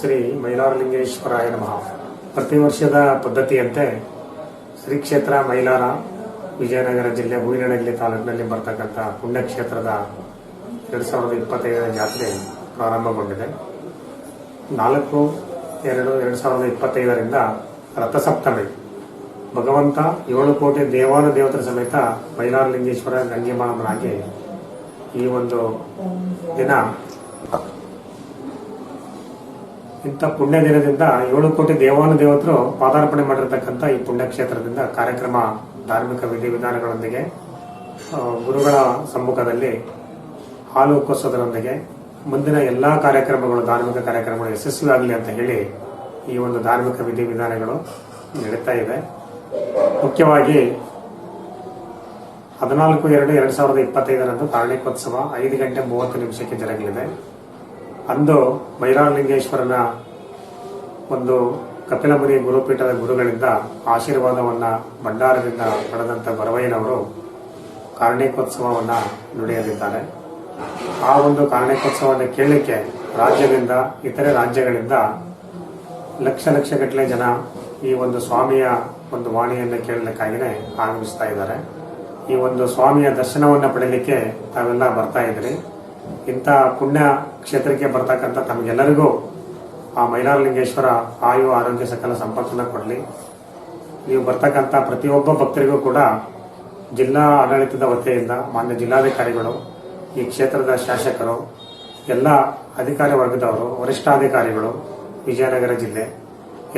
ಶ್ರೀ ಮೈಲಾರಲಿಂಗೇಶ್ವರಾಯ ನಮಃ. ಪ್ರತಿ ವರ್ಷದ ಪದ್ಧತಿಯಂತೆ ಶ್ರೀ ಕ್ಷೇತ್ರ ಮೈಲಾರ ವಿಜಯನಗರ ಜಿಲ್ಲೆ ಹೂವಿನಡಗಲಿ ತಾಲೂಕಿನಲ್ಲಿ ಬರ್ತಕ್ಕಂಥ ಪುಣ್ಯಕ್ಷೇತ್ರದ ಎರಡ್ ಸಾವಿರದ ಇಪ್ಪತ್ತೈದನೇ ಜಾತ್ರೆ ಪ್ರಾರಂಭಗೊಂಡಿದೆ. ನಾಲ್ಕು, ಎರಡು ಎರಡು ಸಾವಿರದ ಇಪ್ಪತ್ತೈದರಿಂದ ರಥಸಪ್ತಮಿ. ಭಗವಂತ ಏಳು ಕೋಟಿ ದೇವಾನು ದೇವತರ ಸಮೇತ ಮೈಲಾರಲಿಂಗೇಶ್ವರ ಗಂಗೆಮಾಳಮ್ಮನಾಗಿ ಈ ಒಂದು ದಿನ ಇಂಥ ಪುಣ್ಯ ದಿನದಿಂದ ಏಳು ಕೋಟಿ ದೇವಾನು ದೇವತರು ಪಾದಾರ್ಪಣೆ ಮಾಡಿರತಕ್ಕಂಥ ಈ ಪುಣ್ಯಕ್ಷೇತ್ರದಿಂದ ಕಾರ್ಯಕ್ರಮ ಧಾರ್ಮಿಕ ವಿಧಿವಿಧಾನಗಳೊಂದಿಗೆ ಗುರುಗಳ ಸಮ್ಮುಖದಲ್ಲಿ ಹಾಲು ಕೊಸೋದರೊಂದಿಗೆ ಮುಂದಿನ ಎಲ್ಲಾ ಕಾರ್ಯಕ್ರಮಗಳು, ಧಾರ್ಮಿಕ ಕಾರ್ಯಕ್ರಮಗಳು ಯಶಸ್ವಿಯಾಗಲಿ ಅಂತ ಹೇಳಿ ಈ ಒಂದು ಧಾರ್ಮಿಕ ವಿಧಿವಿಧಾನಗಳು ನಡೀತಾ ಇದೆ ಮುಖ್ಯವಾಗಿ ಹದಿನಾಲ್ಕು ಎರಡು ಎರಡ್ ಸಾವಿರದ ಇಪ್ಪತ್ತೈದರಂದು ಕಾರ್ಣಿಕೋತ್ಸವ ಐದು ಗಂಟೆ ಮೂವತ್ತು ನಿಮಿಷಕ್ಕೆ ಜರುಗಲಿದೆ. ಅಂದು ಮೈರಾಲಿಂಗೇಶ್ವರನ ಒಂದು ಕಪಿಲಮುನಿ ಗುರುಪೀಠದ ಗುರುಗಳಿಂದ ಆಶೀರ್ವಾದವನ್ನ ಭಂಡಾರದಿಂದ ಪಡೆದಂತ ಬರವಯ್ಯನವರು ಕಾರ್ಣಿಕೋತ್ಸವವನ್ನ ನುಡಿಯಲಿದ್ದಾರೆ. ಆ ಒಂದು ಕಾರ್ಣಿಕೋತ್ಸವವನ್ನು ಕೇಳಲಿಕ್ಕೆ ರಾಜ್ಯದಿಂದ, ಇತರೆ ರಾಜ್ಯಗಳಿಂದ ಲಕ್ಷ ಲಕ್ಷ ಗಟ್ಟಲೆ ಜನ ಈ ಒಂದು ಸ್ವಾಮಿಯ ಒಂದು ವಾಣಿಯನ್ನು ಕೇಳಲಿಕ್ಕಾಗಿನೇ ಆಗಮಿಸ್ತಾ ಇದ್ದಾರೆ. ಈ ಒಂದು ಸ್ವಾಮಿಯ ದರ್ಶನವನ್ನ ಪಡೆಯಲಿಕ್ಕೆ ತಾವೆಲ್ಲ ಬರ್ತಾ ಇದ್ರಿ. ಇಂಥ ಪುಣ್ಯ ಕ್ಷೇತ್ರಕ್ಕೆ ಬರ್ತಕ್ಕಂಥ ತಮಗೆಲ್ಲರಿಗೂ ಆ ಮೈಲಾರಲಿಂಗೇಶ್ವರ ಆಯು ಆರೋಗ್ಯ ಸಕಲ ಸಂಪರ್ಕನ ಕೊಡಲಿ. ನೀವು ಬರ್ತಕ್ಕಂಥ ಪ್ರತಿಯೊಬ್ಬ ಭಕ್ತರಿಗೂ ಕೂಡ ಜಿಲ್ಲಾ ಆಡಳಿತದ ವತಿಯಿಂದ, ಮಾನ್ಯ ಜಿಲ್ಲಾಧಿಕಾರಿಗಳು, ಈ ಕ್ಷೇತ್ರದ ಶಾಸಕರು, ಎಲ್ಲ ಅಧಿಕಾರಿ ವರ್ಗದವರು, ವರಿಷ್ಠಾಧಿಕಾರಿಗಳು, ವಿಜಯನಗರ ಜಿಲ್ಲೆ,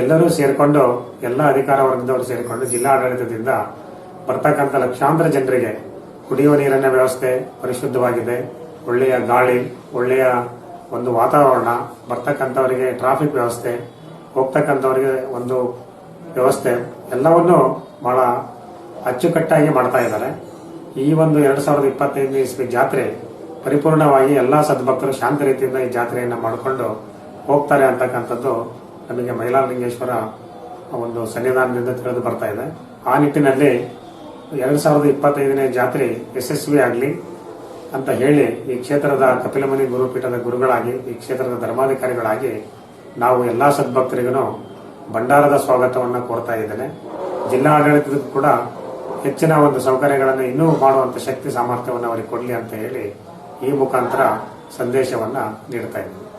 ಎಲ್ಲರೂ ಸೇರಿಕೊಂಡು, ಎಲ್ಲ ಅಧಿಕಾರ ವರ್ಗದವರು ಸೇರಿಕೊಂಡು ಜಿಲ್ಲಾ ಆಡಳಿತದಿಂದ ಬರ್ತಕ್ಕಂಥ ಲಕ್ಷಾಂತರ ಜನರಿಗೆ ಕುಡಿಯುವ ನೀರಿನ ವ್ಯವಸ್ಥೆ ಪರಿಶುದ್ಧವಾಗಿದೆ. ಒಳ್ಳೆಯ ಗಾಳಿ, ಒಳ್ಳೆಯ ಒಂದು ವಾತಾವರಣ, ಬರ್ತಕ್ಕಂಥವರಿಗೆ ಟ್ರಾಫಿಕ್ ವ್ಯವಸ್ಥೆ, ಹೋಗ್ತಕ್ಕಂಥವರಿಗೆ ಒಂದು ವ್ಯವಸ್ಥೆ, ಎಲ್ಲವನ್ನು ಬಹಳ ಅಚ್ಚುಕಟ್ಟಾಗಿ ಮಾಡ್ತಾ ಇದ್ದಾರೆ. ಈ ಒಂದು ಎರಡ್ ಸಾವಿರದ ಇಪ್ಪತ್ತೈದನೇ ಇಸ್ವಿ ಜಾತ್ರೆ ಪರಿಪೂರ್ಣವಾಗಿ ಎಲ್ಲಾ ಸದ್ಭಕ್ತರು ಶಾಂತ ರೀತಿಯಿಂದ ಈ ಜಾತ್ರೆಯನ್ನು ಮಾಡಿಕೊಂಡು ಹೋಗ್ತಾರೆ ಅಂತಕ್ಕಂಥದ್ದು ನಮಗೆ ಮೈಲಾರಲಿಂಗೇಶ್ವರ ಒಂದು ಸನ್ನಿಧಾನದಿಂದ ತಿಳಿದು ಬರ್ತಾ ಇದೆ. ಆ ನಿಟ್ಟಿನಲ್ಲಿ ಎರಡ್ ಸಾವಿರದ ಇಪ್ಪತ್ತೈದನೇ ಜಾತ್ರೆ ಯಶಸ್ವಿ ಆಗಲಿ ಅಂತ ಹೇಳಿ ಈ ಕ್ಷೇತ್ರದ ಕಪಿಲಮುನಿ ಗುರುಪೀಠದ ಗುರುಗಳಾಗಿ, ಈ ಕ್ಷೇತ್ರದ ಧರ್ಮಾಧಿಕಾರಿಗಳಾಗಿ ನಾವು ಎಲ್ಲಾ ಸದ್ಭಕ್ತರಿಗೂ ಭಂಡಾರದ ಸ್ವಾಗತವನ್ನ ಕೋರ್ತಾ ಇದ್ದೇನೆ. ಜಿಲ್ಲಾ ಆಡಳಿತದ ಕೂಡ ಹೆಚ್ಚಿನ ಒಂದು ಸೌಕರ್ಯಗಳನ್ನು ಇನ್ನೂ ಮಾಡುವಂತ ಶಕ್ತಿ ಸಾಮರ್ಥ್ಯವನ್ನು ಅವರಿಗೆ ಕೊಡಲಿ ಅಂತ ಹೇಳಿ ಈ ಮುಖಾಂತರ ಸಂದೇಶವನ್ನ ನೀಡ್ತಾ ಇದ್ದೇನೆ.